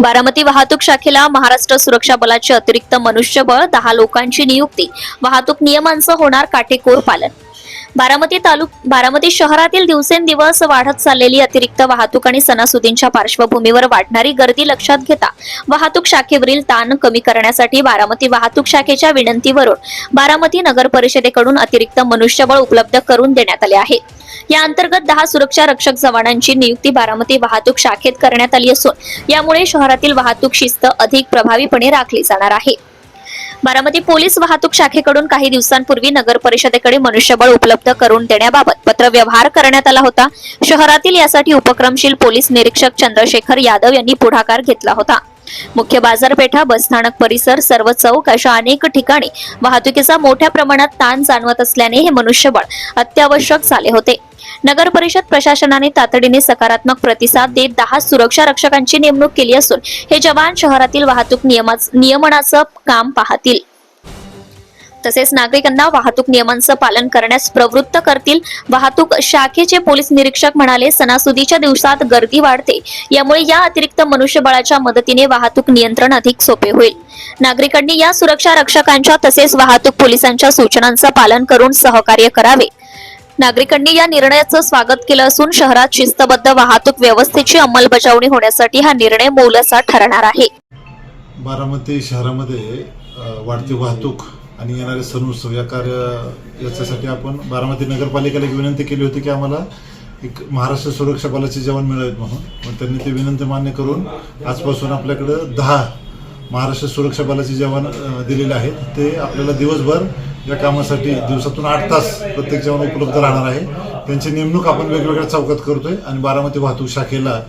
बारामती वाहतूक शाखेला महाराष्ट्र सुरक्षा बलाचे अतिरिक्त मनुष्यबळ दहा लोकांची नियुक्ती. वाहतूक नियमांचं होणार काटेकोर पालन. बारामती तालुक बारामती शहरातील दिवसेंदिवस वाढत चाललेली अतिरिक्त वाहतूक आणि सणासुदींच्या पार्श्वभूमीवर वाढणारी गर्दी लक्षात घेता वाहतूक शाखेवरील ताण कमी करण्यासाठी बारामती वाहतूक शाखेच्या विनंतीवरून बारामती नगर परिषदेकडून अतिरिक्त मनुष्यबळ उपलब्ध करून देण्यात आले आहे. या अंतर्गत दहा सुरक्षा रक्षक जवानांची नियुक्ती बारामती वाहतूक शाखेत करण्यात आली असून यामुळे शहरातील वाहतूक शिस्त अधिक प्रभावीपणे राखली जाणार आहे. बारामती पोलीस वाहतूक शाखेकडून काही दिवसांपूर्वी नगर परिषदेकडे मनुष्यबळ उपलब्ध करून देण्याबाबत पत्रव्यवहार करण्यात आला होता. शहरातील यासाठी उपक्रमशील पोलीस निरीक्षक चंद्रशेखर यादव यांनी पुढाकार घेतला होता. मुख्य बाजारपेठा बसस्थानक परिसर सर्व चौक अशा अनेक ठिकाणी वाहतुकीचा मोठ्या प्रमाणात ताण जाणवत असल्याने हे मनुष्यबळ अत्यावश्यक झाले होते. नगर परिषद प्रशासनाने तातडीने सकारात्मक प्रतिसाद देत दहा सुरक्षा रक्षकांची नेमणूक केली असून हे जवान शहरातील वाहतूक नियमाच नियमनाचं काम पाहतील. तसेच नागरिकांना वाहतूक नियमांचं पालन करण्यास प्रवृत्त करतील. वाहतूक शाखेचे पोलीस निरीक्षक म्हणाले सणासुदीच्या दिवसात गर्दी वाढते. यामुळे या अतिरिक्त मनुष्यबळाच्या मदतीने वाहतूक नियंत्रण अधिक सोपे होईल. नागरिकांनी या सुरक्षा रक्षकांच्या तसेच वाहतूक पोलिसांच्या सूचनांचं पालन करून सहकार्य करावे. नागरिकांनी या निर्णयाचं स्वागत केलं असून शहरात शिस्तबद्ध वाहतूक व्यवस्थेची अंमलबजावणी होण्यासाठी हा निर्णय मोलाचा ठरणार आहे. बारामती शहरामध्ये वाढती वाहतूक आणि येणारे सण उत्सव या कार्य याच्यासाठी आपण बारामती नगरपालिकेला एक विनंती केली होती की आम्हाला एक महाराष्ट्र सुरक्षा बलाचे जवान मिळावेत म्हणून. मग त्यांनी ती विनंती मान्य करून आजपासून आपल्याकडं दहा महाराष्ट्र सुरक्षा बलाचे जवान दिलेले आहेत. ते आपल्याला दिवसभर या कामासाठी दिवसातून आठ तास प्रत्येक जवान उपलब्ध राहणार आहे. त्यांची नेमणूक आपण वेगवेगळ्या चौकात करतोय आणि बारामती वाहतूक शाखेला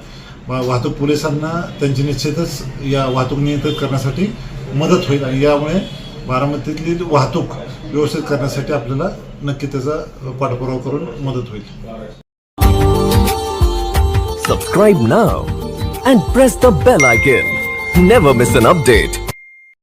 वा- वाहतूक पोलिसांना त्यांची निश्चितच या वाहतूक नियंत्रित करण्यासाठी मदत होईल आणि यामुळे बारामतीतली वाहतूक व्यवस्थित करण्यासाठी आपल्याला नक्की त्याचा पाठपुरावा करून मदत होईल. Subscribe now and press the bell icon never miss an update